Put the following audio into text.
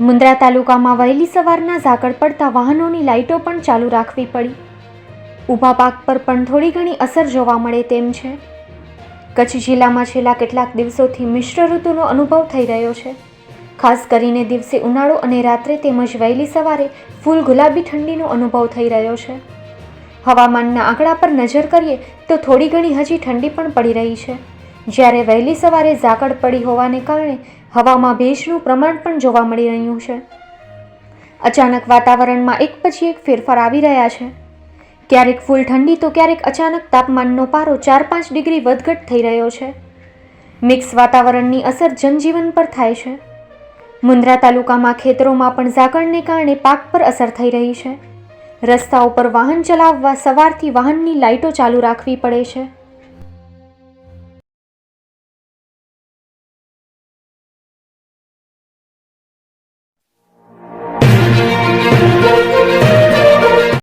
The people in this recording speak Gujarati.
મુન્દ્રા તાલુકામાં વહેલી સવારના ઝાકળ પડતા વાહનોની લાઇટો પણ ચાલુ રાખવી પડી. ઊભા પાક પર પણ થોડી ઘણી અસર જોવા મળે તેમ છે. કચ્છ જિલ્લામાં છેલ્લા કેટલાક દિવસોથી મિશ્ર ઋતુનો અનુભવ થઈ રહ્યો છે. ખાસ કરીને દિવસે ઉનાળો અને રાત્રે તેમજ વહેલી સવારે ફૂલ ગુલાબી ઠંડીનો અનુભવ થઈ રહ્યો છે. હવામાનના આંકડા પર નજર કરીએ તો થોડી ઘણી હજી ઠંડી પણ પડી રહી છે. જ્યારે વહેલી સવારે ઝાકળ પડી હોવાને કારણે હવામાં ભેજનું પ્રમાણ પણ જોવા મળી રહ્યું છે. અચાનક વાતાવરણમાં એક પછી એક ફેરફાર આવી રહ્યા છે. ક્યારેક ફૂલ ઠંડી તો ક્યારેક અચાનક તાપમાનનો પારો ચાર પાંચ ડિગ્રી વધઘટ થઈ રહ્યો છે. મિક્સ વાતાવરણની અસર જનજીવન પર થાય છે. મુન્દ્રા તાલુકામાં ખેતરોમાં પણ ઝાકળને કારણે પાક પર અસર થઈ રહી છે. રસ્તા ઉપર વાહન ચલાવવા સવારથી વાહનની લાઇટો ચાલુ રાખવી પડે છે.